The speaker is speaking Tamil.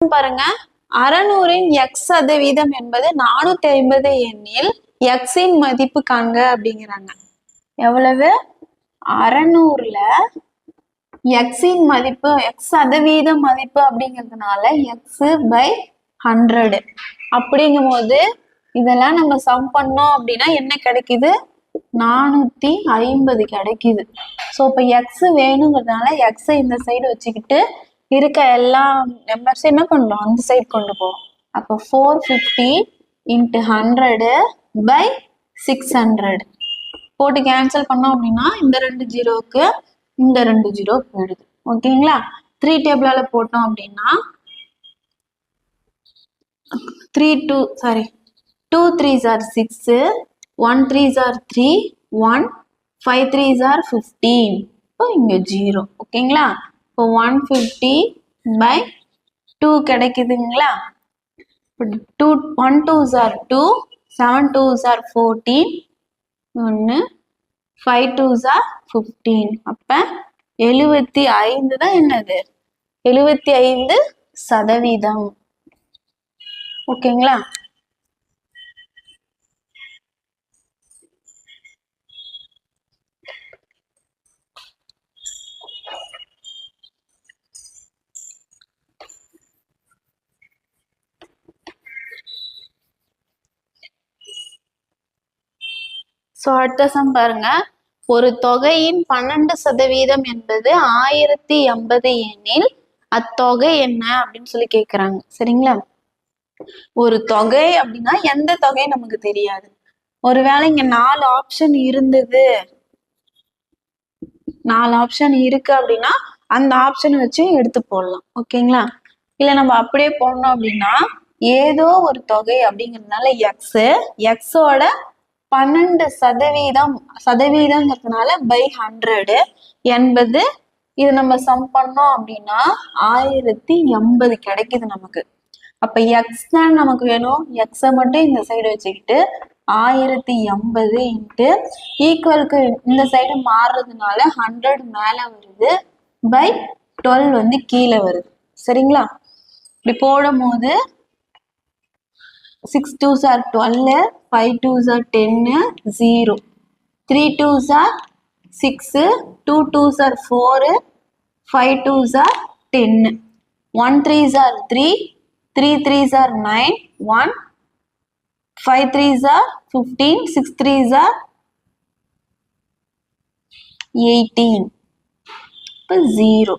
பாருங்க. அறநூறின் எக்ஸ் சதவீதம் என்பது நானூத்தி ஐம்பது எண்ணில் எக்ஸின் மதிப்பு காண்க அப்படிங்கிறாங்க. எவ்வளவு? அறநூறுல எக்ஸின் மதிப்பு எக்ஸ் சதவீத மதிப்பு அப்படிங்கிறதுனால எக்ஸ் பை ஹண்ட்ரடு அப்படிங்கும் போது இதெல்லாம் நம்ம சம் பண்ணோம் அப்படின்னா என்ன கிடைக்குது? நானூத்தி ஐம்பது கிடைக்குது. ஸோ இப்போ எக்ஸ் வேணுங்கிறதுனால எக்ஸை இந்த சைடு வச்சுக்கிட்டு இருக்க எல்லா நம்பர்ஸ் என்ன பண்ணும் அந்த சைடு கொண்டு போவோம் அப்போ four fifty into hundred by six hundred போட்டு கேன்சல் பண்ணோம் அப்படின்னா இந்த ரெண்டு ஜீரோவுக்கு இந்த ரெண்டு ஜீரோ போயிடுது. ஓகேங்களா த்ரீ டேபிளால போட்டோம் அப்படின்னா three two sorry two threes are six one threes are three one five threes are fifteen இப்போ இங்கே ஜீரோ ஓகேங்களா இப்போ ஒன் ஃபிஃப்டி பை டூ கிடைக்குதுங்களா? இப்போ two one two are two seven two are fourteen ஒன்று ஃபைவ் டூ ஆர் ஃபிஃப்டீன் அப்போ எழுபத்தி ஐந்து தான் என்னது? எழுபத்தி ஐந்து சதவீதம். ஓகேங்களா? ஸோ அடுத்த சம் பாருங்க. ஒரு தொகையின் பன்னெண்டு சதவீதம் என்பது ஆயிரத்தி எண்பது எண்ணில் அத்தொகை என்ன அப்படின்னு சொல்லி கேட்குறாங்க சரிங்களா? ஒரு தொகை அப்படின்னா எந்த தொகை நமக்கு தெரியாது. ஒருவேளை இங்க நாலு ஆப்ஷன் இருந்தது. நாலு ஆப்ஷன் இருக்கு அப்படின்னா அந்த ஆப்ஷன் வச்சு எடுத்து போடலாம். ஓகேங்களா? இல்ல நம்ம அப்படியே போடணும் அப்படின்னா ஏதோ ஒரு தொகை அப்படிங்கிறதுனால எக்ஸ் எக்ஸோட பன்னெண்டு சதவீதம் சதவீதங்கிறதுனால பை ஹண்ட்ரடு எண்பது. இது நம்ம சம் பண்ணோம் அப்படின்னா ஆயிரத்தி எண்பது கிடைக்குது நமக்கு. அப்ப எக்ஸ் தான் நமக்கு வேணும். எக்ஸை மட்டும் இந்த சைடு வச்சுக்கிட்டு ஆயிரத்தி எண்பது இன்ட்டு ஈக்குவலுக்கு இந்த சைடு மாறுறதுனால ஹண்ட்ரட் மேலே வருது. பை டுவெல் வந்து கீழே வருது. சரிங்களா? இப்படி போடும் போது six twos are twelve five twos are ten zero three twos are six two twos are four five twos are ten one threes are three three threes are nine one five threes are fifteen six threes are eighteen இப்போ ஜீரோ